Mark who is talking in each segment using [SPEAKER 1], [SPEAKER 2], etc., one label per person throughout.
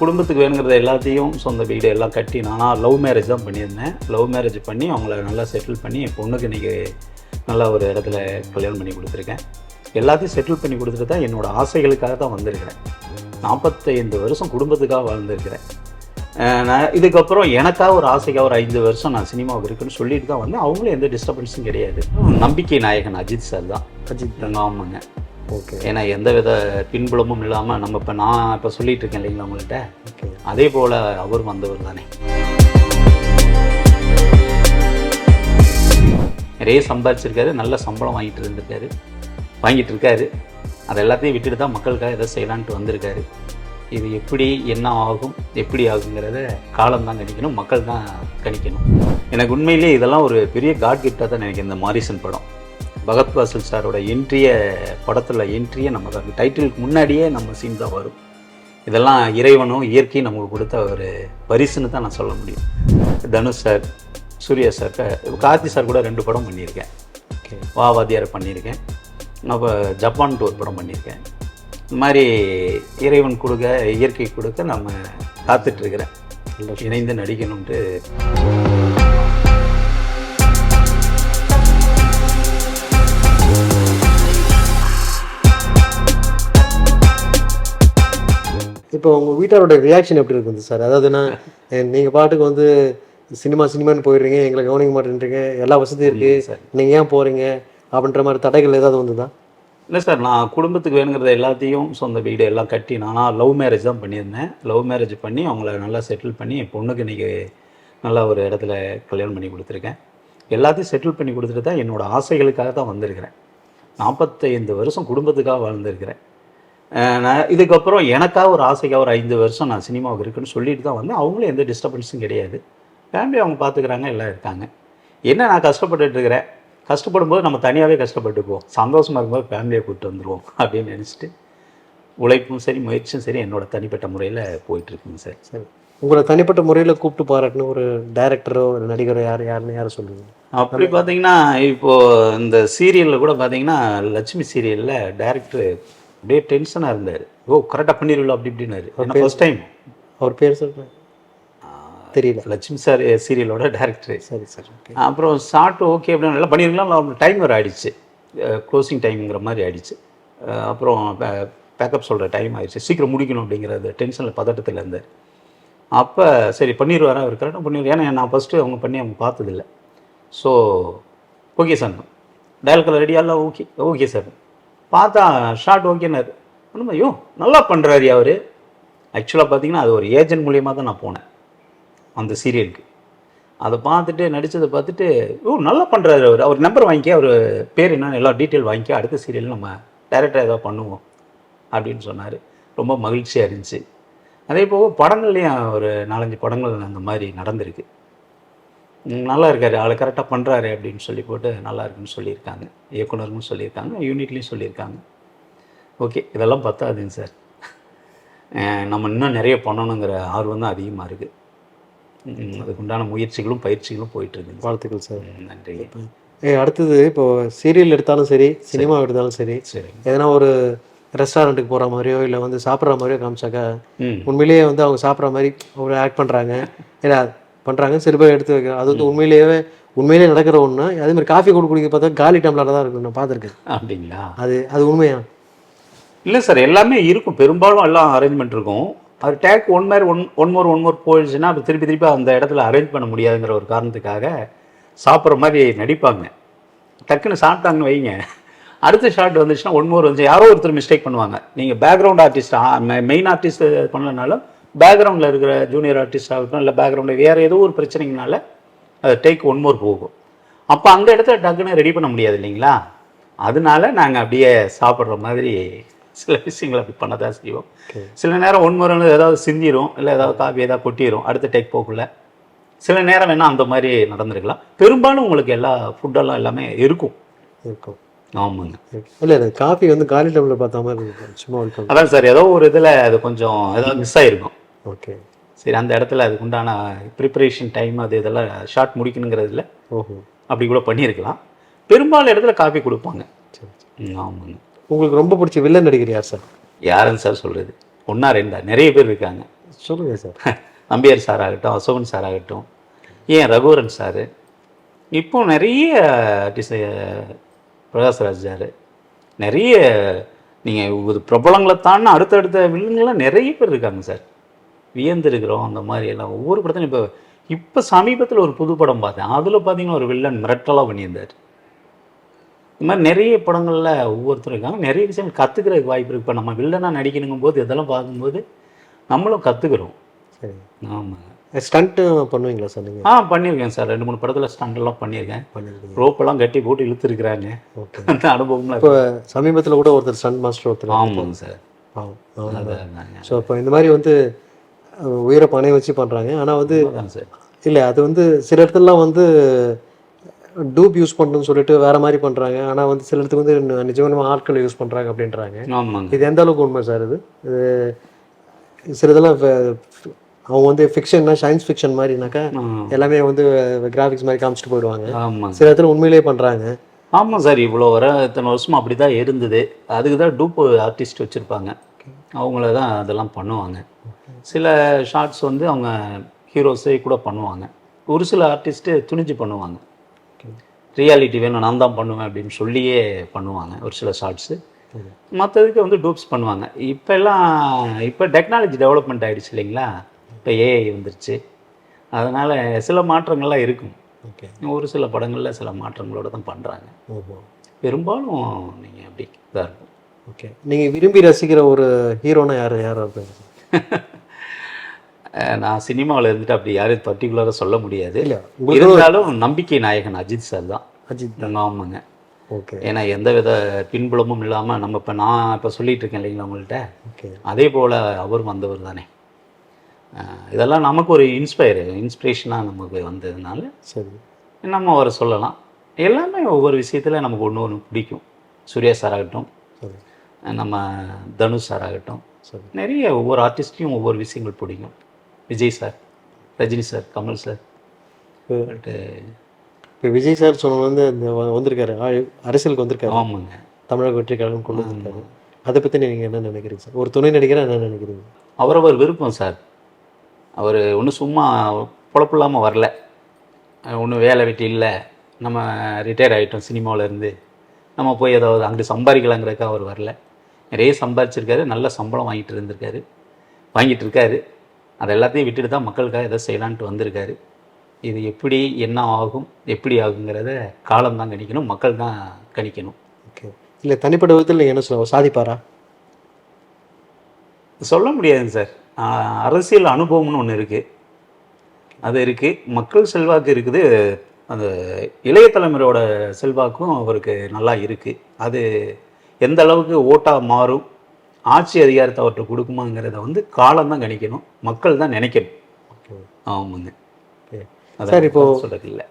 [SPEAKER 1] குடும்பத்துக்கு வேணுங்கிறத எல்லாத்தையும் சொந்த வீடு எல்லாம் கட்டி நான் லவ் மேரேஜ் தான் பண்ணியிருந்தேன். லவ் மேரேஜ் பண்ணி அவங்கள நல்லா செட்டில் பண்ணி என் பொண்ணுக்கு இன்றைக்கி நல்ல ஒரு இடத்துல கல்யாணம் பண்ணி கொடுத்துருக்கேன். எல்லாத்தையும் செட்டில் பண்ணி கொடுத்துட்டு தான் என்னோட ஆசைகளுக்காக தான் வந்திருக்கிறேன். நாற்பத்தைந்து வருஷம் குடும்பத்துக்காக வாழ்ந்திருக்கிறேன். நான் இதுக்கப்புறம் எனக்காக ஒரு ஆசைக்காக ஒரு ஐந்து வருஷம் நான் சினிமாவுக்கு இருக்குன்னு சொல்லிட்டு தான் வந்தேன். அவங்களும் எந்த டிஸ்டர்பன்ஸும் கிடையாது. நம்பிக்கை நாயகன் அஜித் சார் தான்.
[SPEAKER 2] அஜித்.
[SPEAKER 1] ஆமாங்க.
[SPEAKER 2] ஓகே
[SPEAKER 1] ஏன்னா எந்த வித பின்புலமும் இல்லாமல் நம்ம இப்போ நான் இப்போ சொல்லிட்டு இருக்கேன் இல்லைங்களா உங்கள்கிட்ட அதே போல் அவர் வந்தவர் தானே. நிறைய சம்பாதிச்சிருக்காரு நல்ல சம்பளம் வாங்கிட்டு இருந்திருக்காரு. வாங்கிட்டு இருக்காரு அது எல்லாத்தையும் விட்டுட்டு தான் மக்களுக்காக எதை செய்யலான்ட்டு வந்திருக்காரு. இது எப்படி என்ன ஆகும் எப்படி ஆகுங்கிறத காலம் தான் கணிக்கணும் மக்கள் தான் கணிக்கணும். எனக்கு உண்மையிலேயே இதெல்லாம் ஒரு பெரிய காட் கிஃப்டாக தான் நினைக்கிறேன் இந்த மாரிசன் படம். பகத் வாசல் சாரோட என்ட்ரிய படத்தில் என்ட்ரியை நமக்கு அந்த டைட்டிலுக்கு முன்னாடியே நம்ம சீன் தான் வரும். இதெல்லாம் இறைவனும் இயற்கையும் நமக்கு கொடுத்த ஒரு பரிசுன்னு தான் நான் சொல்ல முடியும். Dhanush sir Suriya sir Karthi sir கூட ரெண்டு படம் பண்ணியிருக்கேன்.
[SPEAKER 2] ஓகே
[SPEAKER 1] வா வாத்தியார் பண்ணியிருக்கேன். அப்போ ஜப்பான் டூர் படம் பண்ணியிருக்கேன். இந்த மாதிரி இறைவன் கொடுக்க இயற்கை கொடுக்க நம்ம காத்துட்ருக்கிறேன் இணைந்து நடிக்கணும்ட்டு
[SPEAKER 2] இப்போ உங்கள் வீட்டாரோட ரியாக்ஷன் எப்படி இருக்குது சார் அதாவதுன்னா நீங்கள் பாட்டுக்கு வந்து சினிமா சினிமான்னு போயிடுறீங்க எங்களை கவனிக்க மாட்டேன்றீங்க எல்லா வசதியும் இருக்குது
[SPEAKER 1] சார்
[SPEAKER 2] நீங்கள் ஏன் போகிறீங்க அப்படின்ற மாதிரி தடைகள் ஏதாவது வந்துதா?
[SPEAKER 1] இல்லை சார் நான் குடும்பத்துக்கு வேணுங்கிறத எல்லாத்தையும் சொந்த வீடு எல்லாம் கட்டி நான் லவ் மேரேஜ் தான் பண்ணியிருந்தேன். லவ் மேரேஜ் பண்ணி அவங்கள நல்லா செட்டில் பண்ணி என் பொண்ணுக்கு இன்றைக்கி நல்ல ஒரு இடத்துல கல்யாணம் பண்ணி கொடுத்துருக்கேன். எல்லாத்தையும் செட்டில் பண்ணி கொடுத்துட்டு தான் என்னோட ஆசைகளுக்காக தான் வந்திருக்கிறேன். நாற்பத்தைந்து வருஷம் குடும்பத்துக்காக வாழ்ந்திருக்கிறேன். நான் இதுக்கப்புறம் எனக்காக ஒரு ஆசைக்காக ஒரு ஐந்து வருஷம் நான் சினிமாவுக்கு இருக்குன்னு சொல்லிட்டு தான் வந்தேன். அவங்களும் எந்த டிஸ்டர்பன்ஸும் கிடையாது. ஃபேமிலி அவங்க பார்த்துக்கிறாங்க எல்லாம் இருக்காங்க. என்ன நான் கஷ்டப்பட்டுட்டு இருக்கிறேன்? கஷ்டப்படும் போது நம்ம தனியாகவே கஷ்டப்பட்டுக்குவோம். சந்தோஷமாக இருக்கும்போது ஃபேமிலியை கூப்பிட்டு வந்துடுவோம் அப்படின்னு நினச்சிட்டு உழைப்பும் சரி முயற்சியும் சரி என்னோட தனிப்பட்ட முறையில் போயிட்டுருக்குங்க சார்.
[SPEAKER 2] சரி. உங்களை தனிப்பட்ட முறையில் கூப்பிட்டு பாராட்டின ஒரு டைரக்டரோ ஒரு நடிகரோ யார் யாருன்னு யாரை சொல்லுவீங்க?
[SPEAKER 1] அப்படி பார்த்தீங்கன்னா இப்போ இந்த சீரியலில் கூட பார்த்தீங்கன்னா லட்சுமி சீரியலில் டேரக்டர் அப்படியே டென்ஷனாக இருந்தார். ஓ கரெக்டாக பண்ணிடுவில்ல அப்படி இப்படின்னாரு. ஃபர்ஸ்ட் டைம்
[SPEAKER 2] அவர் பேர் சொல்லுங்க தெரியல.
[SPEAKER 1] லட்சுமி சார் சீரியலோட டேரக்டர்
[SPEAKER 2] சரி சார்
[SPEAKER 1] அப்புறம் ஷார்ட் ஓகே அப்படின்னு நல்லா பண்ணியிருக்கலாம் டைம் வேறு ஆயிடுச்சு. க்ளோசிங் டைம்ங்கிற மாதிரி ஆயிடுச்சு. அஹ் அப்புறம் பேக்கப் சொல்கிற டைம் ஆயிடுச்சு. சீக்கிரம் முடிக்கணும் அப்படிங்கிறது டென்ஷனில் பதட்டத்தில் இருந்தார். அப்போ சரி பண்ணிடுவாரா அவர் கரெக்டாக பண்ணிடுவார் ஏன்னா நான் ஃபஸ்ட்டு அவங்க பண்ணி அவங்க பார்த்ததில்ல. So okay sir dial colour ரெடியாலாம் okay okay sir பார்த்தா ஷார்ட் ஓகேனாரு ஒன்றும் ஐயோ நல்லா பண்ணுறாரு அவர். ஆக்சுவலாக பார்த்தீங்கன்னா அது ஒரு ஏஜென்ட் மூலியமாக தான் நான் போனேன். அந்த சீரியலுக்கு அதை பார்த்துட்டு நடித்ததை பார்த்துட்டு ஓ நல்லா பண்ணுறாரு அவர். அவர் நம்பர் வாங்கிக்க அவர் பேர் என்னன்னு எல்லா டீட்டெயில் வாங்கிக்க அடுத்த சீரியல் நம்ம டேரெக்டாக ஏதாவது பண்ணுவோம். அப்படின்னு சொன்னார். ரொம்ப மகிழ்ச்சியாக இருந்துச்சு. அதே போக படங்கள்லேயும் ஒரு நாலஞ்சு படங்கள் அந்த மாதிரி நடந்திருக்கு. நல்லா இருக்காரு ஆளு கரெக்டாக பண்ணுறாரு அப்படின்னு சொல்லி போட்டு நல்லா இருக்குன்னு சொல்லியிருக்காங்க. இயக்குனரும் சொல்லியிருக்காங்க. யூனிட்லேயும் சொல்லியிருக்காங்க. ஓகே இதெல்லாம் பத்தாதுங்க சார். நம்ம இன்னும் நிறைய பண்ணணுங்கிற ஆர்வம் தான் அதிகமாக இருக்குது அதுக்குண்டான முயற்சிகளும் பயிற்சிகளும் போயிட்டு இருக்குங்க சார்.
[SPEAKER 2] வாழ்த்துக்கள் சார்.
[SPEAKER 1] நன்றி.
[SPEAKER 2] அடுத்தது இப்போ சீரியல் எடுத்தாலும் சரி சினிமா எடுத்தாலும் சரி
[SPEAKER 1] சரி
[SPEAKER 2] எதனா ஒரு ரெஸ்டாரண்ட்டுக்கு போகிற மாதிரியோ இல்லை வந்து சாப்பிட்ற மாதிரியோ காமிச்சாக்கா
[SPEAKER 1] ம்.
[SPEAKER 2] உண்மையிலேயே வந்து அவங்க சாப்பிட்ற மாதிரி ஒரு ஆக்ட் பண்ணுறாங்க இல்லை பண்ணுறாங்க சில பேர் எடுத்து வைக்கிறாங்க. அது வந்து உண்மையிலேயே உண்மையிலேயே நடக்கிற ஒன்று அதே மாதிரி காஃபி கூட குடிக்க பார்த்தா காலி டம்ளர் தான் இருக்கும் நான் பார்த்துருக்கேன்.
[SPEAKER 1] அப்படிங்களா?
[SPEAKER 2] அது அது உண்மையா?
[SPEAKER 1] இல்லை சார் எல்லாமே இருக்கும். பெரும்பாலும் எல்லாம் அரேஞ்ச்மெண்ட் இருக்கும். அது டேக் ஒன் மாதிரி one one more one more போயிடுச்சுன்னா அப்போ திருப்பி திருப்பி அந்த இடத்துல அரேஞ்ச் பண்ண முடியாதுங்கிற ஒரு காரணத்துக்காக சாப்பிட்ற மாதிரி நடிப்பாங்க. டக்குன்னு சாப்பிட்டாங்கன்னு வைங்க. அடுத்த ஷாட் வந்துச்சுன்னா ஒன் மோர் வந்து யாரோ ஒருத்தர் மிஸ்டேக் பண்ணுவாங்க. நீங்கள் பேக்ரவுண்ட் ஆர்டிஸ்ட் மெயின் ஆர்டிஸ்ட் பண்ணலனாலும் பேக்ரவுண்டில் இருக்கிற ஜூனியர் ஆர்டிஸ்ட் ஆகட்டும் இல்லை பேக்ரவுண்டில் வேறு ஏதோ ஒரு பிரச்சனைங்கனால அது டேக் ஒன் மோர் போகும். அப்போ அந்த இடத்துல டக்குன்னு ரெடி பண்ண முடியாது இல்லைங்களா? அதனால நாங்கள் அப்படியே சாப்பிட்ற மாதிரி சில விஷயங்களை அப்படி பண்ண தான் செய்வோம். சில நேரம் ஒன் முறை ஏதாவது சிந்திரும் இல்லை ஏதாவது காப்பி ஏதாவது கொட்டிரும் அடுத்த டேக் போக்குள்ள சில நேரம் வேணால் அந்த மாதிரி நடந்திருக்கலாம். பெரும்பாலும் உங்களுக்கு எல்லா ஃபுட்டெல்லாம் எல்லாமே இருக்கும்.
[SPEAKER 2] இருக்கும்.
[SPEAKER 1] ஆமாங்க.
[SPEAKER 2] இல்லை எனக்கு காஃபி வந்து காலி டம்ளர் பார்த்த மாதிரி இருக்கும். சும்மா இருக்கும்
[SPEAKER 1] அதான் சார் ஏதோ ஒரு இதில் அது கொஞ்சம் ஏதாவது மிஸ் ஆகிருக்கும்
[SPEAKER 2] ஓகே.
[SPEAKER 1] சரி அந்த இடத்துல அதுக்கு உண்டான ப்ரிப்பரேஷன் டைம் அது இதெல்லாம் ஷார்ட் முடிக்கணுங்கிறதுல
[SPEAKER 2] ஓஹோ.
[SPEAKER 1] அப்படி கூட பண்ணியிருக்கலாம். பெரும்பாலும் இடத்துல காப்பி கொடுப்பாங்க. ஆமாங்க.
[SPEAKER 2] உங்களுக்கு ரொம்ப பிடிச்ச வில்லன் நடிகர் யார் சார்?
[SPEAKER 1] யாருன்னு சார் சொல்கிறது ஒன்றா ரெண்டா? நிறைய பேர் இருக்காங்க.
[SPEAKER 2] சொல்லுங்க சார்.
[SPEAKER 1] நம்பியார் சார் ஆகட்டும் அசோகன் சார் ஆகட்டும் ஏன் ரகுவரன் சார் இப்போ நிறைய பிரகாஷ்ராஜ் சார் நிறைய நீங்கள் ஒரு பிரபலங்களை தாண்டி அடுத்தடுத்த வில்லங்கள்லாம் நிறைய பேர் இருக்காங்க சார். வியந்திருக்கிறோம் அந்த மாதிரி எல்லாம். ஒவ்வொரு படத்தையும் இப்போ இப்போ சமீபத்தில் ஒரு புது படம் பார்த்தேன். அதில் பார்த்தீங்கன்னா ஒரு வில்லன் மிரட்டலாக பண்ணியிருந்தார். இந்த மாதிரி நிறைய படங்களில் ஒவ்வொருத்தரும் இருக்காங்க. நிறைய விஷயங்கள் கற்றுக்கிறதுக்கு வாய்ப்பு இருக்குது இப்போ நம்ம வில்லனாக நடிக்கணுங்கும் போது இதெல்லாம் பார்க்கும்போது நம்மளும் கற்றுக்குறோம்
[SPEAKER 2] சரி.
[SPEAKER 1] ஆமாங்க
[SPEAKER 2] ஸ்டண்ட்டு பண்ணுவீங்களா சார் நீங்கள்
[SPEAKER 1] ஆ பண்ணியிருக்கேன் சார். ரெண்டு மூணு படத்தில் ஸ்டண்டெல்லாம் பண்ணியிருக்கேன்.
[SPEAKER 2] பண்ணிருக்கீங்க
[SPEAKER 1] ரோப்பெல்லாம் கட்டி போட்டு இழுத்துருக்குறாங்க.
[SPEAKER 2] ஓகே.
[SPEAKER 1] அந்த அனுபவம்லாம்
[SPEAKER 2] இப்போ சமீபத்தில் கூட ஒருத்தர் ஸ்டண்ட் மாஸ்டர் ஒருத்தர்
[SPEAKER 1] ஆமாங்க சார். அதாங்க.
[SPEAKER 2] ஸோ இப்போ இந்த மாதிரி வந்து உயிரை பணைய வச்சு பண்ணுறாங்க ஆனால் வந்து இல்லை அது வந்து சில இடத்துலலாம் வந்து டூப் யூஸ் பண்ணணும்னு சொல்லிட்டு வேற மாதிரி பண்ணுறாங்க ஆனால் வந்து சில இடத்துக்கு வந்து நிஜமான ஆட்கள் யூஸ் பண்ணுறாங்க அப்படின்றாங்க. இது எந்த அளவுக்கு உண்மை சார் இது? சில இதெல்லாம் அவங்க வந்து ஃபிக்ஷன்னா சயின்ஸ் ஃபிக்ஷன் மாதிரினாக்கா எல்லாமே வந்து கிராஃபிக்ஸ் மாதிரி காமிச்சிட்டு போயிடுவாங்க. சில இடத்துல உண்மையிலேயே பண்ணுறாங்க
[SPEAKER 1] ஆமாம் சார் இவ்வளோ வர இத்தனை வருஷமா அப்படி தான் இருந்தது. அதுக்கு தான் டூப் ஆர்டிஸ்ட் வச்சுருப்பாங்க. அவங்கள தான் அதெல்லாம் பண்ணுவாங்க. சில ஷார்ட்ஸ் வந்து அவங்க ஹீரோஸே கூட பண்ணுவாங்க. ஒரு சில ஆர்டிஸ்ட்டு துணிஞ்சு பண்ணுவாங்க. ரியாலிட்டி வேணும் நான் தான் பண்ணுவேன் அப்படின்னு சொல்லியே பண்ணுவாங்க ஒரு சில ஷார்ட்ஸு மற்றதுக்கு வந்து டூப்ஸ் பண்ணுவாங்க. இப்போ எல்லாம் இப்போ டெக்னாலஜி டெவலப்மெண்ட் ஆயிடுச்சு இல்லைங்களா? இப்போ ஏஐ வந்துருச்சு. அதனால் சில மாற்றங்கள்லாம் இருக்கும்.
[SPEAKER 2] ஓகே
[SPEAKER 1] ஒரு சில படங்களில் சில மாற்றங்களோட தான் பண்ணுறாங்க பெரும்பாலும் நீங்கள் அப்படி இதாக இருக்கும்.
[SPEAKER 2] ஓகே நீங்கள் விரும்பி ரசிக்கிற ஒரு ஹீரோனா யார்? யார் இருப்பாங்க
[SPEAKER 1] நான் சினிமாவில் இருந்துட்டு அப்படி யாரும் பர்டிகுலராக சொல்ல முடியாது. இருந்தாலும் நம்பிக்கை நாயகன் அஜித் சார் தான்.
[SPEAKER 2] அஜித்
[SPEAKER 1] ஆமாங்க.
[SPEAKER 2] ஓகே.
[SPEAKER 1] ஏன்னா எந்த வித பின்புலமும் இல்லாமல் நம்ம இப்போ நான் இப்போ சொல்லிட்டு இருக்கேன் இல்லைங்களா உங்கள்கிட்ட
[SPEAKER 2] ஓகே.
[SPEAKER 1] அதே போல் அவரும் வந்தவர் தானே. இதெல்லாம் நமக்கு ஒரு இன்ஸ்பயர் இன்ஸ்பிரேஷனாக நமக்கு வந்ததுனால
[SPEAKER 2] சரி.
[SPEAKER 1] நம்ம அவரை சொல்லலாம். எல்லாமே ஒவ்வொரு விஷயத்தில் நமக்கு ஒன்று ஒன்று பிடிக்கும். சூர்யா சார் ஆகட்டும்.
[SPEAKER 2] சரி.
[SPEAKER 1] நம்ம தனுஷ் சார் ஆகட்டும்.
[SPEAKER 2] சரி.
[SPEAKER 1] நிறைய ஒவ்வொரு ஆர்டிஸ்ட்டையும் ஒவ்வொரு விஷயங்கள் பிடிக்கும். Vijay sir Rajini sir Kamal sir.
[SPEAKER 2] இப்போ
[SPEAKER 1] பட்டு
[SPEAKER 2] இப்போ விஜய் சார் சொன்ன வந்து இந்த வந்திருக்காரு. அரசியலுக்கு வந்திருக்காரு.
[SPEAKER 1] ஆமாங்க.
[SPEAKER 2] தமிழக வெற்றி கழகம் கொண்டு வந்திருக்காரு. அதை பற்றி நீங்கள் என்ன நினைக்கிறீங்க சார்? ஒரு துணை நடிகரா என்ன நினைக்கிறீங்க?
[SPEAKER 1] அவரவர் விருப்பம் சார். அவர் ஒன்றும் சும்மா பொழப்பு இல்லாமல் வரல. ஒன்றும் வேலை வெட்டி இல்லை. நம்ம ரிட்டையர் ஆகிட்டோம் சினிமாவிலேருந்து நம்ம போய் ஏதாவது அங்கிட்டு சம்பாதிக்கலாங்கிறதுக்கு அவர் வரல. நிறைய சம்பாதிச்சிருக்காரு. நல்ல சம்பளம் வாங்கிட்டு இருந்திருக்காரு. வாங்கிட்டு இருக்காரு. அது எல்லாத்தையும் விட்டுட்டு தான் மக்களுக்காக எதை செய்யலான்ட்டு வந்திருக்காரு. இது எப்படி என்ன ஆகும் எப்படி ஆகுங்கிறத காலம் தான் கணிக்கணும் மக்கள் தான் கணிக்கணும்.
[SPEAKER 2] ஓகே இல்லை தனிப்பட்ட விதத்தில் என்ன சொல்லுவோம் சாதிப்பாரா?
[SPEAKER 1] சொல்ல முடியாதுங்க சார். அரசியல் அனுபவம்னு ஒன்று இருக்குது அது இருக்குது மக்கள் செல்வாக்கு இருக்குது. அந்த இளைய தலைமுறையோட செல்வாக்கும் அவருக்கு நல்லா இருக்குது அது எந்த அளவுக்கு ஓட்டாக மாறும் ஆட்சி அதிகாரத்தை அவர்கிட்ட கொடுக்குமாங்கிறத வந்து காலம் தான் கணிக்கணும். மக்கள் தான் நினைக்கணும். ஆமாங்க.
[SPEAKER 2] சார், இப்போ-
[SPEAKER 1] சொல்கிறது இல்லை.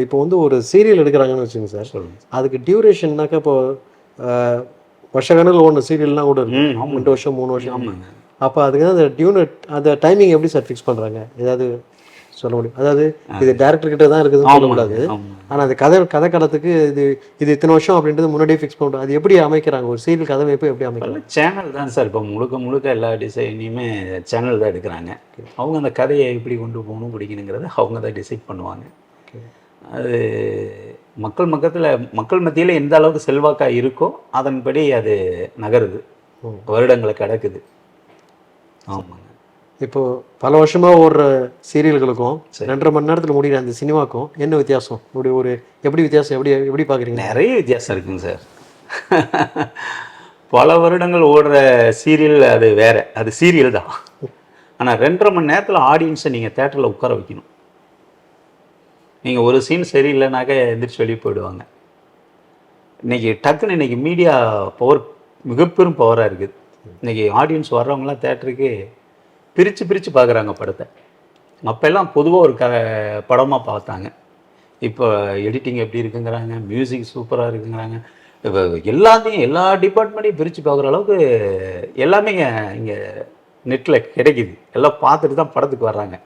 [SPEAKER 2] இப்போ வந்து ஒரு சீரியல் எடுக்கிறாங்கன்னு வச்சுங்க சார்.
[SPEAKER 1] சொல்லுங்க.
[SPEAKER 2] அதுக்கு டியூரேஷன்னாக்கா இப்போ வருஷ கணக்கில் ஒன்று சீரியல்லாம் கூட இருக்கு
[SPEAKER 1] ம் ஆமாங்க.
[SPEAKER 2] ரெண்டு வருஷம் மூணு வருஷம்.
[SPEAKER 1] ஆமாங்க.
[SPEAKER 2] அப்போ அதுக்கு அந்த டியூனட் அந்த டைமிங் எப்படி சார் ஃபிக்ஸ் பண்ணுறாங்க ஏதாவது சொல்ல முடியும். அதாவது இது டேரக்டர் கிட்ட தான் இருக்குதுன்னு சொல்லக்கூடாது ஆனால் அந்த கதை கதை கடத்துக்கு இது இது இத்தனை வருஷம் அப்படின்றது முன்னாடியே ஃபிக்ஸ் பண்ணுறோம் அது எப்படி அமைக்கிறாங்க? ஒரு சீரியல் கதை அமைப்பு எப்படி அமைக்கிறாங்க?
[SPEAKER 1] சேனல் தான் சார். இப்போ முழுக்க முழுக்க எல்லா டிசைனையுமே சேனல் தான் எடுக்கிறாங்க. அவங்க அந்த கதையை எப்படி கொண்டு போகணும் பிடிக்கணுங்கிறத அவங்க தான் டிசைட் பண்ணுவாங்க. அது மக்கள் மக்கத்தில் மக்கள் மத்தியில் எந்த அளவுக்கு செல்வாக்காக இருக்கோ அதன்படி அது நகருது. வருடங்களை கிடக்குது. ஆமாங்க.
[SPEAKER 2] இப்போ பல வருஷமா ஓடுற சீரியல்களுக்கும்
[SPEAKER 1] சரி.
[SPEAKER 2] ரெண்டரை மணி நேரத்துல முடிகிற அந்த சினிமாக்கும் என்ன வித்தியாசம்? இப்படி ஒரு எப்படி வித்தியாசம்? எப்படி எப்படி பாக்குறீங்க
[SPEAKER 1] நிறைய வித்தியாசம் இருக்குங்க சார். பல வருடங்கள் ஓடுற சீரியல் அது வேற. அது சீரியல் தான். ஆனால் ரெண்டரை மணி நேரத்தில் ஆடியன்ஸை நீங்கள் தேட்டரில் உட்கார வைக்கணும். நீங்கள் ஒரு சீன் சரியில்லைனாக்க எந்திரிச்சு வெளியே போயிடுவாங்க. இன்னைக்கு டக்குன்னு இன்னைக்கு மீடியா பவர் மிகப்பெரும் பவராக இருக்குது. இன்னைக்கு ஆடியன்ஸ் வர்றவங்களாம் தேட்டருக்கு பிரித்து பிரித்து பார்க்குறாங்க படத்தை. அப்போல்லாம் பொதுவாக ஒரு க படமாக பார்த்தாங்க. இப்போ எடிட்டிங் எப்படி இருக்குங்கிறாங்க மியூசிக் சூப்பராக இருக்குங்கிறாங்க. இப்போ எல்லாத்தையும் எல்லா டிபார்ட்மெண்ட்டையும் பிரித்து பார்க்குற அளவுக்கு எல்லாமே இங்கே இங்கே நெட்டில் கிடைக்குது. எல்லாம் பார்த்துட்டு தான் படத்துக்கு வர்றாங்க.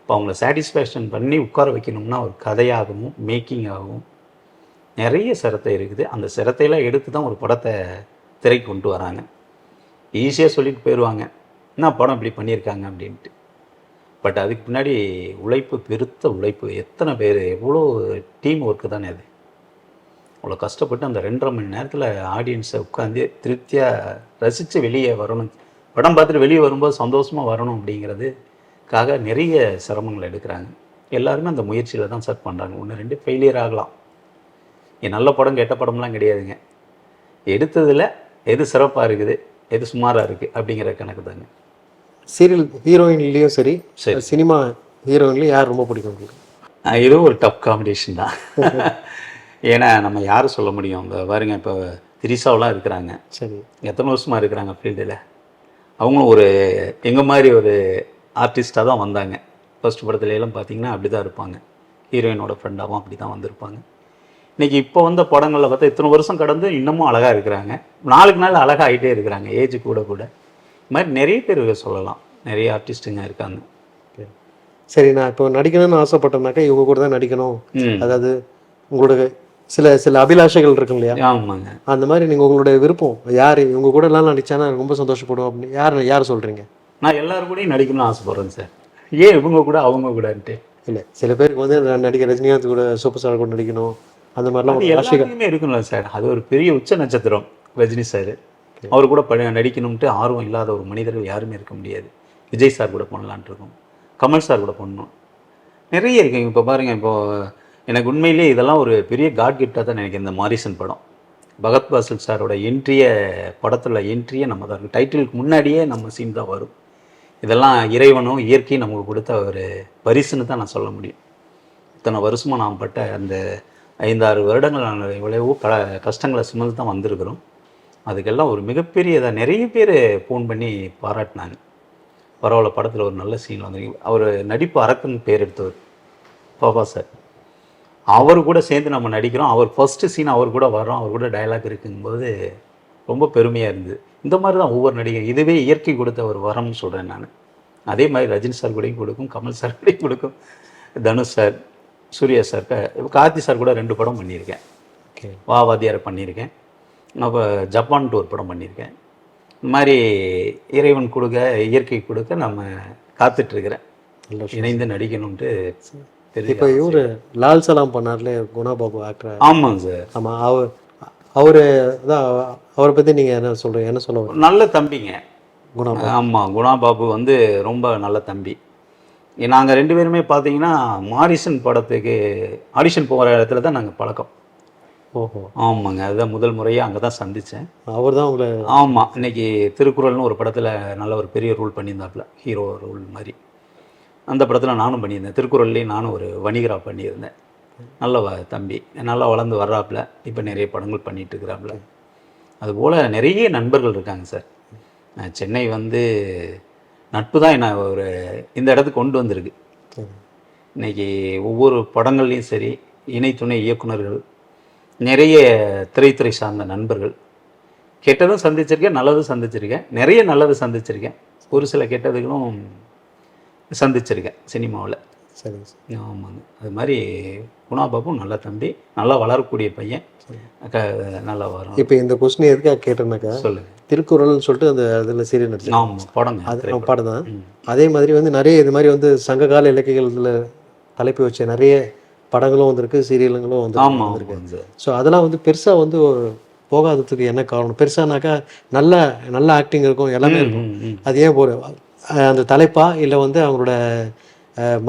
[SPEAKER 1] இப்போ அவங்கள சாட்டிஸ்ஃபேக்ஷன் பண்ணி உட்கார வைக்கணும்னா ஒரு கதையாகவும் மேக்கிங் ஆகும் நிறைய சிரத்தை இருக்குது. அந்த சிரத்தையெல்லாம் எடுத்து தான் ஒரு படத்தை திரைக்கு கொண்டு வராங்க. ஈஸியாக சொல்லிட்டு போயிடுவாங்க என்ன படம் இப்படி பண்ணியிருக்காங்க அப்படின்ட்டு. பட் அதுக்கு பின்னாடி உழைப்பு பெருத்த உழைப்பு. எத்தனை பேர் எவ்வளோ டீம் ஒர்க்கு தானே அது. அவ்வளோ கஷ்டப்பட்டு அந்த ரெண்டரை மணி நேரத்தில் ஆடியன்ஸை உட்காந்து திருப்தியாக ரசித்து வெளியே வரணும். படம் பார்த்துட்டு வெளியே வரும்போது சந்தோஷமாக வரணும் அப்படிங்கிறதுக்காக நிறைய சிரமங்கள் எடுக்கிறாங்க. எல்லாருமே அந்த முயற்சியில் தான் சார் பண்ணுறாங்க ஒன்று ரெண்டு ஃபெயிலியர் ஆகலாம். என் நல்ல படம் கெட்ட படம்லாம் கிடையாதுங்க. எடுத்ததில் எது சிறப்பாக இருக்குது எது சுமாராக இருக்குது அப்படிங்கிற கணக்கு தாங்க.
[SPEAKER 2] சீரியல் ஹீரோயின்லேயும் சரி
[SPEAKER 1] சரி.
[SPEAKER 2] சினிமா ஹீரோயின்லேயும் யார் ரொம்ப பிடிக்கும் உங்களுக்கு?
[SPEAKER 1] இதுவும் ஒரு டஃப் காம்படிஷன் தான். ஏன்னா நம்ம யார் சொல்ல முடியும்? இந்த பாருங்க இப்போ திரிசாவெலாம் இருக்கிறாங்க.
[SPEAKER 2] சரி.
[SPEAKER 1] எத்தனை வருஷமாக இருக்கிறாங்க ஃபீல்டில் அவங்களும் ஒரு எங்கள் மாதிரி ஒரு ஆர்டிஸ்ட்டாக தான் வந்தாங்க. ஃபர்ஸ்ட் படத்துல எல்லாம் பார்த்தீங்கன்னா அப்படி தான் இருப்பாங்க. ஹீரோயினோட ஃப்ரெண்டாகவும் அப்படி தான் வந்திருப்பாங்க. இன்றைக்கி இப்போ வந்த படங்களில் பார்த்தா இத்தனை வருஷம் கடந்து இன்னமும் அழகாக இருக்கிறாங்க. நாளுக்கு நாள் அழகாக ஆகிட்டே இருக்கிறாங்க ஏஜ் கூட கூட. இது மாதிரி நிறைய பேர் சொல்லலாம். நிறைய ஆர்டிஸ்ட்டுங்க இருக்காங்க.
[SPEAKER 2] சரி நான் இப்போ நடிக்கணும்னு ஆசைப்பட்டோம்னாக்கா இவங்க கூட தான் நடிக்கணும். அதாவது உங்களோட சில சில அபிலாஷைகள் இருக்கும் இல்லையா?
[SPEAKER 1] ஆமாங்க.
[SPEAKER 2] அந்த மாதிரி நீங்கள் உங்களுடைய விருப்பம் யார் இவங்க கூட எல்லாம் எனக்கு ரொம்ப சந்தோஷப்படுவோம் அப்படின்னு யார் யார் சொல்கிறீங்க
[SPEAKER 1] நான் எல்லாரும் கூடயும் நடிக்கணும்னு ஆசைப்பட்றேன் சார். ஏன் இவங்க கூட அவங்க கூடன்ட்டு?
[SPEAKER 2] இல்லை சில பேருக்கு வந்து நான் நடிகர் ரஜினிகாந்த் கூட சூப்பர் ஸ்டார் கூட நடிக்கணும். அந்த மாதிரிலாம் ஆசைகள்.
[SPEAKER 1] இருக்கணும்ல சார். அது ஒரு பெரிய உச்ச நட்சத்திரம் ரஜினி சார். அவர் கூட படி நடிக்கணும்ட்டு ஆர்வம் இல்லாத ஒரு மனிதர்கள் யாருமே இருக்க முடியாது. விஜய் சார் கூட பண்ணலான்ட்டு இருக்கோம். கமல் சார் கூட பண்ணணும் நிறைய இருக்குங்க இப்போ பாருங்கள் இப்போது எனக்கு உண்மையிலேயே இதெல்லாம் ஒரு பெரிய காட் கிஃப்டாக தான் நினைக்கிறேன் இந்த மாரிசன் படம். பகத் பாசல் சாரோட என்ட்ரிய படத்தில் என்ட்ரியே நம்ம தான் இருக்கும் டைட்டிலுக்கு முன்னாடியே நம்ம சீன் தான் வரும். இதெல்லாம் இறைவனும் இயற்கையும் நமக்கு கொடுத்த ஒரு பரிசுன்னு தான் நான் சொல்ல முடியும். இத்தனை வருஷமாக நான் பட்ட அந்த ஐந்தாறு வருடங்கள் நான் எவ்வளவோ க கஷ்டங்களை சுமந்து தான் வந்திருக்கிறோம். அதுக்கெல்லாம் ஒரு மிகப்பெரிய இதாக நிறைய பேர் ஃபோன் பண்ணி பாராட்டினாங்க. பரவாயில்ல படத்தில் ஒரு நல்ல சீன் வந்திருக்கு. அவர் நடிப்பு அரக்கன் பேர் எடுத்தவர். பாபா சார். அவர் கூட சேர்ந்து நம்ம நடிக்கிறோம். அவர் ஃபஸ்ட்டு சீன் அவர் கூட வர்றோம். அவர் கூட டயலாக் இருக்குங்கும்போது ரொம்ப பெருமையாக இருந்தது. இந்த மாதிரி தான் ஒவ்வொரு நடிகர் இதுவே இயற்கை கொடுத்த ஒரு வரம்னு சொல்கிறேன் நான். அதே மாதிரி ரஜினி சார் கூடயும் கொடுக்கும் கமல் சார் கூடயும் கொடுக்கும் Dhanush sir Suriya sir Karthi sir கூட ரெண்டு படம் பண்ணியிருக்கேன்.
[SPEAKER 2] ஓகே.
[SPEAKER 1] வா வாத்தியார் பண்ணியிருக்கேன். அப்போ ஜப்பான் டூர் படம் பண்ணியிருக்கேன். இந்த மாதிரி இறைவன் கொடுக்க இயற்கை கொடுக்க நம்ம காத்துட்ருக்கிறேன்.
[SPEAKER 2] நல்ல
[SPEAKER 1] இணைந்து நடிக்கணும்ட்டு
[SPEAKER 2] இப்போ இவர் லால் சலாம் பண்ணார்ல குணா பாபு ஆக்டர்
[SPEAKER 1] ஆமாங்க சார்.
[SPEAKER 2] ஆமாம் அவர் அவர் அதான் அவரை பற்றி நீங்கள் என்ன சொல்கிறீங்க என்ன சொல்ல?
[SPEAKER 1] நல்ல தம்பிங்க.
[SPEAKER 2] குணா பாபு.
[SPEAKER 1] ஆமாம் குணா பாபு வந்து ரொம்ப நல்ல தம்பி. நாங்கள் ரெண்டு பேருமே பார்த்தீங்கன்னா மாரிசன் படத்துக்கு ஆடிஷன் போகிற இடத்துல தான் நாங்கள் பழக்கம்.
[SPEAKER 2] ஓஹோ.
[SPEAKER 1] ஆமாங்க அதுதான் முதல் முறையாக அங்கே தான் சந்தித்தேன்
[SPEAKER 2] அவர் தான் உங்களை
[SPEAKER 1] ஆமாம் இன்னைக்கு திருக்குறள்னு ஒரு படத்தில் நல்ல ஒரு பெரிய ரோல் பண்ணியிருந்தாப்புல ஹீரோ ரோல் மாதிரி. அந்த படத்தில் நானும் பண்ணியிருந்தேன். திருக்குறள்லேயும் நானும் ஒரு வணிகராக பண்ணியிருந்தேன். நல்ல வ- தம்பி. நல்லா வளர்ந்து வர்றாப்புல. இப்போ நிறைய படங்கள் பண்ணிட்டு இருக்கிறாப்புல. அதுபோல் நிறைய நண்பர்கள் இருக்காங்க சார். சென்னை வந்து நட்பு தான் என்னை ஒரு இந்த இடத்துக்கு கொண்டு வந்திருக்கு.
[SPEAKER 2] சரி.
[SPEAKER 1] இன்னைக்கு ஒவ்வொரு படங்கள்லையும் சரி இணை துணை இயக்குனர்கள் நிறைய திரைத்துறை சார்ந்த நண்பர்கள். கெட்டதும் சந்திச்சிருக்கேன் நல்லதும் சந்திச்சிருக்கேன். நிறைய நல்லது சந்திச்சிருக்கேன். ஒரு சில கெட்டதுகளும் சந்திச்சிருக்கேன் சினிமாவில்.
[SPEAKER 2] சார்
[SPEAKER 1] ஆமாங்க. அது மாதிரி குணாபாபும் நல்ல தம்பி நல்லா வளரக்கூடிய பையன். நல்லா வரும்.
[SPEAKER 2] இப்போ இந்த கொஸ்டின் எதுக்காக கேட்டேன்னாக்கா
[SPEAKER 1] சொல்லுங்க.
[SPEAKER 2] திருக்குறள்னு சொல்லிட்டு அந்த அதில் சீரியல் நடிச்சு
[SPEAKER 1] ஆமாம் படங்க
[SPEAKER 2] அது. பாடம் தான். அதே மாதிரி வந்து நிறைய இது மாதிரி வந்து சங்ககால இலக்கியங்களில் தலைப்பு வச்ச நிறைய படங்களும் வந்திருக்கு சீரியலுங்களும் வந்து வந்திருக்கு. ஸோ அதெல்லாம் வந்து பெருசாக வந்து ஒரு போகாததுக்கு என்ன காரணம்? பெருசானாக்கா நல்ல நல்ல ஆக்டிங் இருக்கும் எல்லாமே இருக்கும். அது ஏன் போகிற அந்த தலைப்பா? இல்லை வந்து அவங்களோட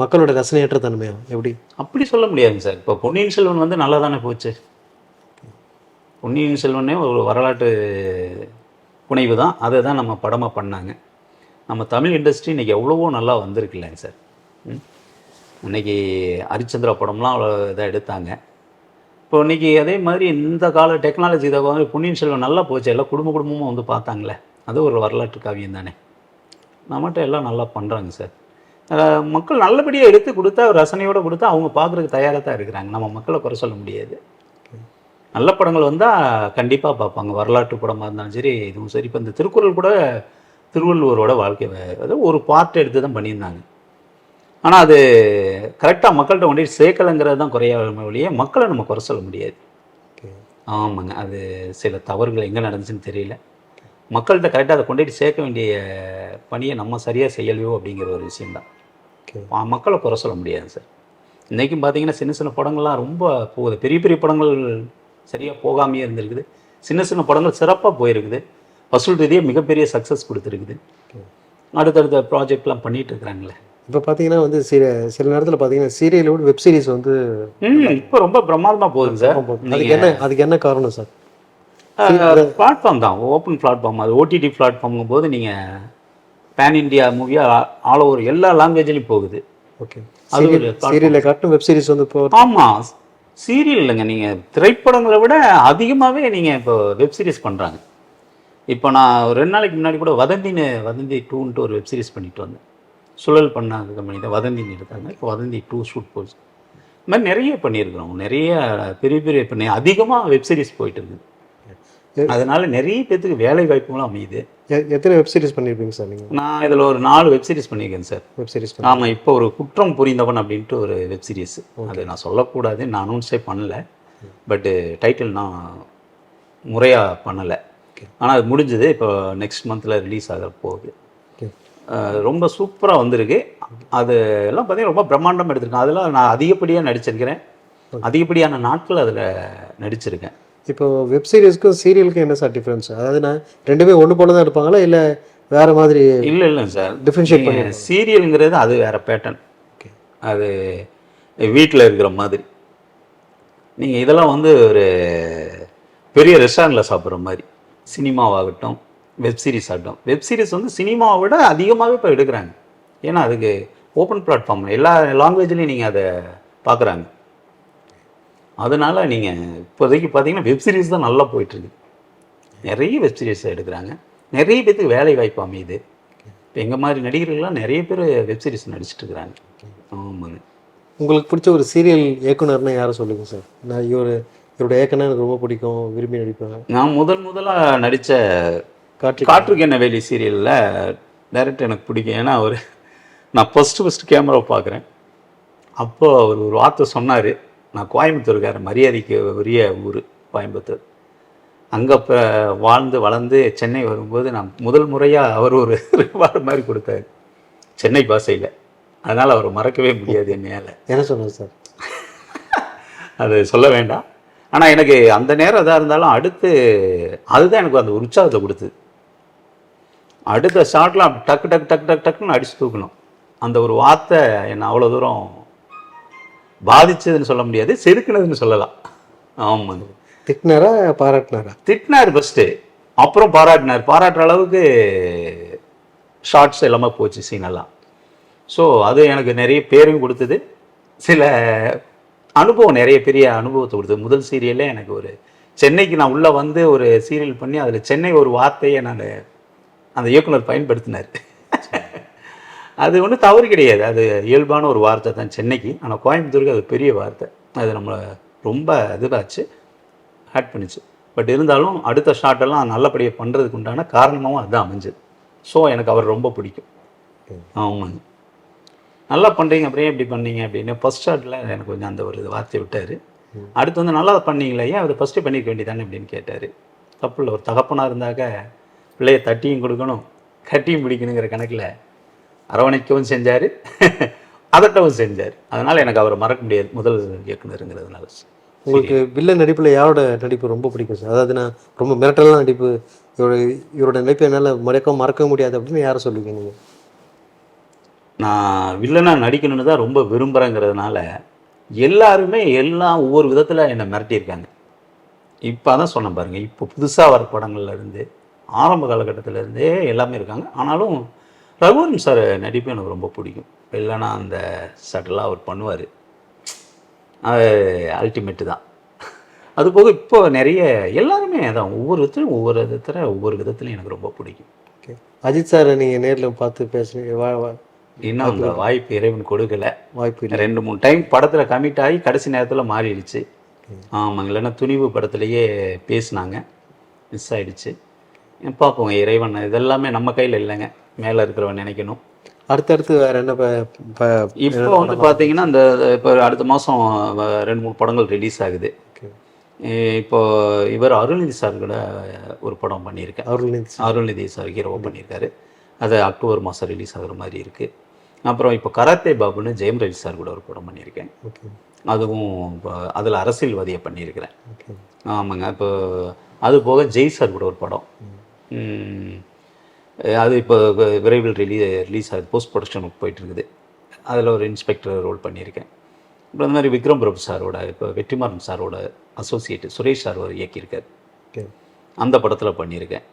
[SPEAKER 2] மக்களோட ரசனையற்ற தன்மையா? எப்படி?
[SPEAKER 1] அப்படி சொல்ல முடியாதுங்க சார். இப்போ பொன்னியின் செல்வன் வந்து நல்லா தானே போச்சு. பொன்னியின் செல்வனே ஒரு வரலாற்று புனைவு தான். அதை தான் நம்ம படமாக பண்ணாங்க. நம்ம தமிழ் இண்டஸ்ட்ரி இன்றைக்கி எவ்வளவோ நல்லா வந்திருக்குல்லங்க சார். ம். இன்னைக்கு ஹரிச்சந்திரா படம்லாம் அவ்வளோ இதாக எடுத்தாங்க. இப்போ இன்னைக்கு அதே மாதிரி இந்த கால டெக்னாலஜி இதை வந்து பொன்னியின் செல்வன் நல்லா போச்சு. எல்லாம் குடும்ப குடும்பமாக வந்து பார்த்தாங்களே. அது ஒரு வரலாற்று காவியம் தானே. நம்மகிட்ட எல்லாம் நல்லா பண்ணுறாங்க சார். மக்கள் நல்லபடியாக எடுத்து கொடுத்தா ரசனையோடு கொடுத்தா அவங்க பார்க்குறதுக்கு தயாராக தான் இருக்கிறாங்க. நம்ம மக்களை குறை சொல்ல முடியாது. நல்ல படங்கள் வந்தால் கண்டிப்பாக பார்ப்பாங்க. வரலாற்று படமாக இருந்தாலும் சரி இதுவும் சரி. இப்போ இந்த திருக்குறள் கூட திருவள்ளுவரோட வாழ்க்கை அதாவது அது ஒரு பார்ட் எடுத்து தான் பண்ணியிருந்தாங்க. ஆனால் அது கரெக்டாக மக்கள்கிட்ட கொண்டு சேர்க்கலைங்கிறது தான் குறைய வழியே மக்களை நம்ம குறை சொல்ல முடியாது. ஆமாங்க. அது சில தவறுகள் எங்கே நடந்துச்சுன்னு தெரியல. மக்கள்கிட்ட கரெக்டாக அதை கொண்டுட்டு சேர்க்க வேண்டிய பணியை நம்ம சரியாக செய்யலையோ அப்படிங்கிற ஒரு விஷயம்தான் மக்களை குறை சொல்ல முடியாது சார். இன்றைக்கும் பார்த்தீங்கன்னா சின்ன சின்ன படங்கள்லாம் ரொம்ப போகுது. பெரிய பெரிய படங்கள் சரியாக போகாமையே இருந்திருக்குது. சின்ன சின்ன படங்கள் சிறப்பாக போயிருக்குது. வசூல் ரீதியாக மிகப்பெரிய சக்ஸஸ் கொடுத்துருக்குது. அடுத்தடுத்த ப்ராஜெக்ட்லாம் பண்ணிட்டு இருக்கிறாங்களே.
[SPEAKER 2] இப்போ பார்த்தீங்கன்னா வந்து சில சில நேரத்தில் பார்த்தீங்கன்னா சீரியலை விட வெப் சீரிஸ் வந்து
[SPEAKER 1] ம் இப்போ ரொம்ப பிரமாதமாக போகுதுங்க சார்.
[SPEAKER 2] அதுக்கு என்ன அதுக்கு என்ன காரணம் சார்?
[SPEAKER 1] பிளாட்ஃபார்ம் தான். ஓப்பன் பிளாட்ஃபார்ம் அது ஓடிடி பிளாட்ஃபார்முங்கும் போது நீங்கள் பேன் இண்டியா மூவியாக ஆல் ஓவர் எல்லா லாங்குவேஜ்லையும் போகுது.
[SPEAKER 2] ஓகே
[SPEAKER 1] அது ஒரு
[SPEAKER 2] சீரியலை காட்டும் வெப் சீரிஸ் வந்து இப்போ
[SPEAKER 1] ஆமாம் சீரியல் இல்லைங்க. நீங்கள் திரைப்படங்களை விட அதிகமாகவே நீங்கள் இப்போ வெப் சீரிஸ் பண்ணுறாங்க இப்போ நான் ஒரு ரெண்டு நாளைக்கு முன்னாடி கூட வதந்தின்னு வதந்தி டூன்ட்டு ஒரு வெப் சீரிஸ் பண்ணிட்டு வந்தேன். சுழல் பண்ண கம்பெனி தான் வதந்தின்னு எடுத்தாங்க. இப்போ வதந்தி டூ ஷூட் போச்சு இந்த மாதிரி நிறைய பண்ணியிருக்கிறோம். நிறைய பெரிய பெரிய பண்ணி அதிகமாக வெப் சீரிஸ் போயிட்டு இருக்குது. அதனால நிறைய பேத்துக்கு வேலை வாய்ப்புகளும் அமையுது.
[SPEAKER 2] எத்தனை வெப் சீரிஸ் பண்ணியிருப்பீங்க சார் நீங்கள்
[SPEAKER 1] நான் இதில் ஒரு நாலு வெப் சீரிஸ் பண்ணியிருக்கேன் சார்.
[SPEAKER 2] வெப் சீரிஸ்
[SPEAKER 1] ஆமாம் இப்போ ஒரு குற்றம் புரிந்தவன் அப்படின்ட்டு ஒரு வெப் சீரிஸ் அது நான் சொல்லக்கூடாது. நான் அனௌன்ஸே பண்ணல. பட்டு டைட்டில் நான் முறையாக பண்ணலை. ஆனால் அது முடிஞ்சது. இப்போ நெக்ஸ்ட் மந்தில் ரிலீஸ் ஆக போகுது. ரொம்ப சூப்பராக வந்திருக்கு. அது எல்லாம் பார்த்தீங்கன்னா ரொம்ப பிரம்மாண்டம் எடுத்திருக்கேன். அதெல்லாம் நான் அதிகப்படியாக நடிச்சிருக்கிறேன். அதிகப்படியான நாட்கள் அதில் நடிச்சிருக்கேன்.
[SPEAKER 2] இப்போ வெப் சீரிஸ்க்கும் சீரியலுக்கும் என்ன சார் டிஃப்ரென்ஸ் அதாவது நான் ரெண்டுமே ஒன்று போல தான் எடுப்பாங்களா இல்லை வேற மாதிரி
[SPEAKER 1] இல்லை இல்லை சார்
[SPEAKER 2] டிஃப்ரென்ஷியேட் பண்ணி
[SPEAKER 1] சீரியலுங்கிறது அது வேற பேட்டர்ன்
[SPEAKER 2] ஓகே.
[SPEAKER 1] அது வீட்டில் இருக்கிற மாதிரி. நீங்கள் இதெல்லாம் வந்து ஒரு பெரிய ரெஸ்டாரண்ட்டில் சாப்பிட்ற மாதிரி. சினிமாவாகட்டும் வெப் சீரிஸ் ஆகட்டும் வெப் சீரிஸ் வந்து சினிமாவை விட அதிகமாகவே இப்போ எடுக்கிறாங்க. ஏன்னா அதுக்கு ஓப்பன் பிளாட்ஃபார்ம் எல்லா லாங்குவேஜ்லேயும் நீங்கள் அதை பார்க்குறாங்க அதனால் நீங்கள் இப்போதைக்கு பார்த்தீங்கன்னா வெப் சீரிஸ் தான் நல்லா போயிட்டுருக்கு. நிறைய வெப் சீரிஸ் எடுக்கிறாங்க. நிறைய பேத்துக்கு வேலை வாய்ப்பு அமையுது. இப்போ எங்கள் மாதிரி நடிகர்கள்லாம் நிறைய பேர் வெப் சீரிஸ் நடிச்சிட்டு இருக்கிறாங்க ஆமாங்க.
[SPEAKER 2] உங்களுக்கு பிடிச்ச ஒரு சீரியல் இயக்குனர்னா யாரை சொல்லுங்க சார்? நான் இவர் இவரோட இயக்குனர் எனக்கு ரொம்ப பிடிக்கும் விரும்பி நடிப்பேன்
[SPEAKER 1] நான் முதல் முதலாக நடித்த
[SPEAKER 2] கார்த்திக்.
[SPEAKER 1] காற்றுக்கு என்ன வேலி சீரியலில் டைரக்ட் எனக்கு பிடிக்கும். ஏன்னா அவர் நான் ஃபஸ்ட்டு ஃபஸ்ட்டு கேமரா பார்க்குறேன். அப்போ அவர் ஒரு வார்த்தை சொன்னார். நான் கோயம்புத்தூர்காரன் மரியாதைக்கு உரிய ஊர் கோயம்புத்தூர். அங்கே இப்போ வாழ்ந்து வளர்ந்து சென்னை வரும்போது நான் முதல் முறையாக அவர் ஒரு ரிவார்டு மாதிரி கொடுத்தாரு. சென்னை பாஷையில். அதனால் அவரை மறக்கவே முடியாது என்னால்
[SPEAKER 2] என்ன சொன்னார் சார்?
[SPEAKER 1] அது சொல்ல வேண்டாம். ஆனால் எனக்கு அந்த நேரம் எதாக இருந்தாலும் அடுத்து அதுதான் எனக்கு அந்த உற்சாகத்தை கொடுத்தது. அடுத்த ஷாட்டில் அப்படி டக்கு டக்கு டக்கு டக்கு டக்குன்னு அடிச்சு தூக்கணும். அந்த ஒரு வார்த்தை என்னை அவ்வளோ தூரம் பாதிச்சதுன்னு சொல்ல முடியாது செதுக்குனதுன்னு சொல்லலாம். ஆமாங்க
[SPEAKER 2] திட்டினாரா பாராட்டினாரா?
[SPEAKER 1] திட்டினார் ஃபஸ்ட்டு அப்புறம் பாராட்டினார். பாராட்டுற அளவுக்கு ஷார்ட்ஸ் எல்லாமே போச்சு சீன் எல்லாம். ஸோ அது எனக்கு நிறைய பேரும் கொடுத்தது. சில அனுபவம் நிறைய பெரிய அனுபவத்தை கொடுத்தது. முதல் சீரியலே எனக்கு ஒரு சென்னைக்கு நான் உள்ளே வந்து ஒரு சீரியல் பண்ணி அதில் சென்னை ஒரு வார்த்தையை நான் அந்த இயக்குனர் பயன்படுத்தினார். அது ஒன்றும் தவறு கிடையாது. அது இயல்பான ஒரு வார்த்தை தான் சென்னைக்கு. ஆனால் கோயம்புத்தூருக்கு அது பெரிய வார்த்தை. அது நம்மளை ரொம்ப இதுவாச்சு ஆட் பண்ணிச்சு. பட் இருந்தாலும் அடுத்த ஷாட்டெல்லாம் நல்லபடியாக பண்ணுறதுக்கு உண்டான காரணமாகவும் அதுதான் அமைஞ்சது. ஸோ எனக்கு அவர் ரொம்ப பிடிக்கும். ஆமாங்க நல்லா பண்ணுறீங்க அப்புறம் இப்படி பண்ணீங்க அப்படின்னு ஃபஸ்ட் ஷாட்டில் எனக்கு கொஞ்சம் அந்த ஒரு வார்த்தையை விட்டார். அடுத்து வந்து நல்லா பண்ணீங்களே? ஏன் அதை ஃபஸ்ட்டு பண்ணிக்க வேண்டியதானே அப்படின்னு கேட்டார். தப்பு இல்லை ஒரு தகப்பனாக இருந்தாக்க பிள்ளைய தட்டியும் கொடுக்கணும் கட்டியும் பிடிக்கணுங்கிற கணக்கில் அரவணைக்கவும் செஞ்சார். அதட்டவும் செஞ்சார். அதனால் எனக்கு அவரை மறக்க முடியாது முதல் இயக்குனருங்கிறதுனால.
[SPEAKER 2] உங்களுக்கு வில்லன் நடிப்பில் யாரோட நடிப்பு ரொம்ப பிடிக்கும் சார்? அதாவது நான் ரொம்ப மிரட்டலான நடிப்பு இவரோட இவரோட நடிப்பு என்னால் மறக்க மறக்க முடியாது அப்படின்னு யாரை சொல்லுவீங்க நீங்கள்
[SPEAKER 1] நான் வில்லனாக நடிக்கணும்னு தான் ரொம்ப விரும்புகிறேங்கிறதுனால எல்லாருமே எல்லாம் ஒவ்வொரு விதத்தில் என்னை மிரட்டியிருக்காங்க. இப்போ தான் சொன்னேன் பாருங்கள் இப்போ புதுசாக வர படங்கள்ல இருந்து ஆரம்ப காலகட்டத்துல இருந்தே எல்லாமே இருக்காங்க. ஆனாலும் ரகுவரன் சார் நடிப்பு எனக்கு ரொம்ப பிடிக்கும். இல்லைன்னா அந்த சட்டலாக அவர் பண்ணுவார். அது அல்டிமேட்டு தான். அது போக இப்போ நிறைய எல்லாருமே அதான் ஒவ்வொரு விதத்துலையும் ஒவ்வொரு விதத்தில் ஒவ்வொரு விதத்துலையும் எனக்கு ரொம்ப பிடிக்கும்.
[SPEAKER 2] ஓகே. அஜித் சார் நீங்கள் நேரில் பார்த்து பேசுனீங்க
[SPEAKER 1] இன்னும் அந்த வாய்ப்பு இறைவன் கொடுக்கல.
[SPEAKER 2] வாய்ப்பு
[SPEAKER 1] ரெண்டு மூணு டைம் படத்தில் கமிட் ஆகி கடைசி நேரத்தில் மாறிடுச்சு. ஆமாங்க இல்லைன்னா துணிவு படத்துலையே பேசினாங்க. மிஸ் ஆயிடுச்சு. பார்ப்போங்க இறைவன் இதெல்லாமே நம்ம கையில் இல்லைங்க. மேலே இருக்கிறவன் நினைக்கணும்.
[SPEAKER 2] அடுத்தடுத்து வேற என்ன ப- ப-
[SPEAKER 1] இப்போ வந்து பார்த்தீங்கன்னா இந்த இப்போ அடுத்த மாதம் ரெண்டு மூணு படங்கள் ரிலீஸ் ஆகுது. இப்போ இவர் அருள்நிதி சார் கூட ஒரு படம் பண்ணியிருக்கேன்
[SPEAKER 2] அவர்கள்
[SPEAKER 1] அருள்நிதி சார் ஹீரோவாக பண்ணியிருக்காரு. அது அக்டோபர் மாதம் ரிலீஸ் ஆகுற மாதிரி இருக்குது அப்புறம் இப்போ கராத்தே பாபுன்னு ஜெயம் ரவி சார் கூட ஒரு படம் பண்ணியிருக்கேன். அதுவும் இப்போ அதில் அரசியல்வாதியை பண்ணியிருக்கிறேன். ஆமாங்க இப்போ அது போக ஜெய் சார் கூட ஒரு படம். அது இப்போ விரைவில் ரிலீ ரிலீஸ் ஆகுது. போஸ்ட் ப்ரொடக்ஷன் போயிட்டு இருக்குது அதில் ஒரு இன்ஸ்பெக்டர் ரோல் பண்ணியிருக்கேன். அப்புறம் இந்த மாதிரி விக்ரம் பிரபு சாரோட இப்போ வெற்றிமாறன் சாரோட அசோசியேட் சுரேஷ் சார் ஒரு இயக்கியிருக்காரு. அந்த படத்தில் பண்ணியிருக்கேன்.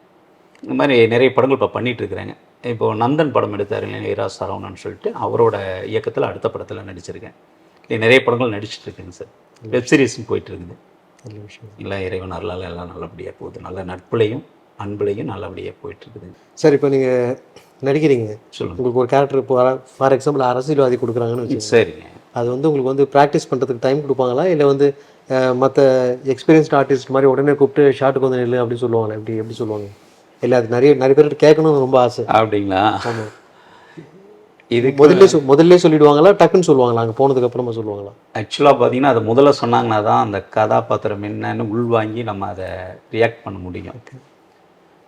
[SPEAKER 1] இந்த மாதிரி நிறைய படங்கள் இப்போ பண்ணிட்டு இருக்கிறேங்க இப்போ நந்தன் படம் எடுத்தார் ஏரா சரவணன் சொல்லிட்டு அவரோட இயக்கத்தில் அடுத்த படத்தில் நடிச்சிருக்கேன். நிறைய படங்கள் நடிச்சிட்டு இருக்கேங்க சார் வெப் சீரிஸும் போயிட்டு இருக்குது எல்லாம் இறைவன் அருளால் எல்லாம் நல்லபடியாக போகுது. நல்ல நட்புலையும் அன்புலையும் நல்லபடியாக போயிட்டு இருக்குதுங்க
[SPEAKER 2] சார் இப்போ நீங்கள் நடிக்கிறீங்க.
[SPEAKER 1] சொல்லுங்க.
[SPEAKER 2] உங்களுக்கு ஒரு கேரக்டர் இப்போ ஃபார் எக்ஸாம்பிள் அரசியல்வாதி கொடுக்குறாங்கன்னு வச்சுக்கோங்க.
[SPEAKER 1] சரிங்க.
[SPEAKER 2] அது வந்து உங்களுக்கு வந்து ப்ராக்டிஸ் பண்ணுறதுக்கு டைம் கொடுப்பாங்களா? இல்லை வந்து மற்ற எக்ஸ்பீரியன்ஸ்ட் ஆர்டிஸ்ட் மாதிரி உடனே கூப்பிட்டு ஷாட்டுக்கு வந்து நில்லு அப்படின்னு சொல்லுவாங்களா? எப்படி எப்படி சொல்லுவாங்க? இல்லை அது நிறைய நிறைய பேர்கிட்ட கேட்கணும்னு ரொம்ப ஆசை.
[SPEAKER 1] அப்படிங்களா?
[SPEAKER 2] ஆமாம்
[SPEAKER 1] இது
[SPEAKER 2] முதல்ல முதல்ல சொல்லிடுவாங்களா? டக்குன்னு சொல்லுவாங்களா? அங்கே போனதுக்கு அப்புறமா சொல்லுவாங்களா?
[SPEAKER 1] ஆக்சுவலாக பார்த்தீங்கன்னா அதை முதல்ல சொன்னாங்கன்னா தான் அந்த கதாபாத்திரம் என்னன்னு உள்வாங்கி நம்ம அதை ரியாக்ட் பண்ண முடியும்.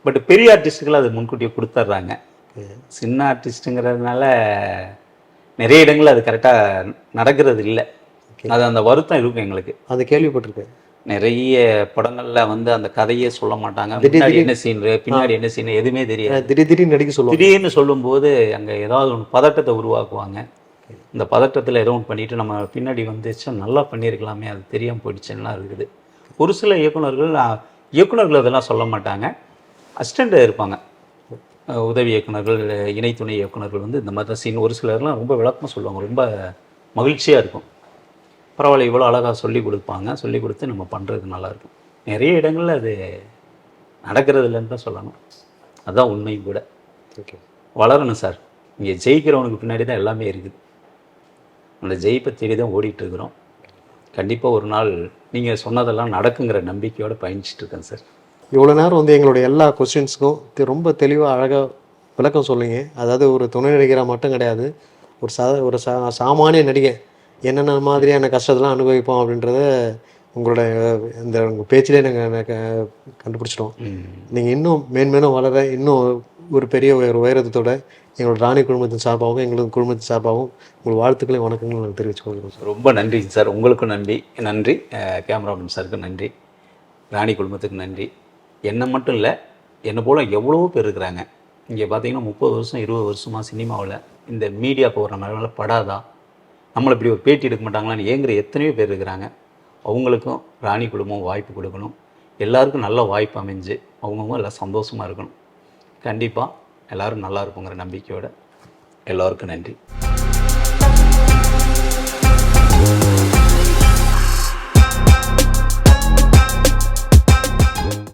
[SPEAKER 1] பட் பெரிய ஆர்டிஸ்ட்டுகள் அது முன்கூட்டியே கொடுத்துட்றாங்க சின்ன ஆர்டிஸ்ட்டுங்கிறதுனால நிறைய இடங்கள்ல அது கரெக்டாக நடக்கிறது இல்லை அது அந்த வருத்தம் இருக்கும் எங்களுக்கு.
[SPEAKER 2] அது கேள்விப்பட்டிருக்கேன்
[SPEAKER 1] நிறைய படங்கள்ல வந்து அந்த கதையே சொல்ல மாட்டாங்க. முன்னாடி என்ன சீன் பின்னாடி என்ன சீன் எதுவுமே தெரியாது.
[SPEAKER 2] திடீர் திடீர்னு நடிக்க சொல்லுவாங்க.
[SPEAKER 1] திடீர்னு சொல்லும்போது அங்கே ஏதாவது ஒன்று பதட்டத்தை உருவாக்குவாங்க. இந்த பதட்டத்தில் ஏதோ ஒன்று பண்ணிட்டு நம்ம பின்னாடி வந்துச்சா நல்லா பண்ணியிருக்கலாமே அது தெரியாமல் போயிடுச்சுன்னா இருக்குது. ஒரு சில இயக்குனர்கள் அஹ், இயக்குனர்கள் அதெல்லாம் சொல்ல மாட்டாங்க. அசிஸ்டண்ட் இருப்பாங்க. உதவி இயக்குனர்கள் இணை துணை இயக்குனர்கள் வந்து இந்த மாதிரி சீன் ஒரு சிலர்லாம் ரொம்ப விளக்கமாக சொல்லுவாங்க. ரொம்ப மகிழ்ச்சியாக இருக்கும். பரவாயில்ல இவ்வளோ அழகாக சொல்லி கொடுப்பாங்க. சொல்லி கொடுத்து நம்ம பண்ணுறது நல்லாயிருக்கும். நிறைய இடங்கள்ல அது நடக்கிறது இல்லைன்னு தான் சொல்லணும். அதுதான் உண்மையும் கூட.
[SPEAKER 2] ஓகே.
[SPEAKER 1] வளரணும் சார். இங்கே ஜெயிக்கிறவனுக்கு பின்னாடி தான் எல்லாமே இருக்குது. அந்த ஜெயிப்பை தேடி தான் ஓடிட்டு இருக்கிறோம். கண்டிப்பாக ஒரு நாள் நீங்கள் சொன்னதெல்லாம் நடக்குங்கிற நம்பிக்கையோடு பயணிச்சுட்டு இருக்கேன் சார்.
[SPEAKER 2] இவ்வளோ நேரம் வந்து எங்களுடைய எல்லா கொஸ்டின்ஸ்க்கும் ரொம்ப தெளிவாக அழகாக விளக்கம் சொல்லுங்க அதாவது ஒரு துணை நடிகராக மட்டும் கிடையாது. ஒரு சா ஒரு சா சாமானிய நடிகை என்னென்ன மாதிரியான கஷ்டத்தெல்லாம் அனுபவிப்போம் அப்படின்றத உங்களோட இந்த உங்கள் பேச்சிலே நாங்கள் கண்டுபிடிச்சிட்டோம். நீங்கள் இன்னும் மேன்மேலும் வளர இன்னும் ஒரு பெரிய ஒரு உயரத்தோட எங்களோட ராணி குடும்பத்தின் சார்பாகவும் எங்களது குடும்பத்தின் சார்பாகவும் உங்கள் வாழ்த்துக்களையும் வணக்கங்களும் நாங்கள் தெரிவிச்சு கொள்கிறோம் சார்.
[SPEAKER 1] ரொம்ப நன்றி சார். உங்களுக்கும் நன்றி. நன்றி. கேமராமேன் சாருக்கு நன்றி. ராணி குடும்பத்துக்கு நன்றி. என்னை மட்டும் இல்லை என்னை போல் எவ்வளவோ பேர் இருக்கிறாங்க. இங்கே பார்த்தீங்கன்னா முப்பது வருஷம் இருபது வருஷமாக சினிமாவில் இந்த மீடியா போகிற மேலே படாதா? நம்மளை இப்படி ஒரு பேட்டி எடுக்க மாட்டாங்களான்னு ஏங்குற எத்தனையோ பேர் இருக்கிறாங்க. அவங்களுக்கும் ராணி குடும்பம் வாய்ப்பு கொடுக்கணும். எல்லாருக்கும் நல்ல வாய்ப்பு அமைஞ்சு அவங்கவுங்க எல்லாம் சந்தோஷமாக இருக்கணும். கண்டிப்பாக எல்லோரும் நல்லா இருப்போங்கிற நம்பிக்கையோட எல்லோருக்கும் நன்றி.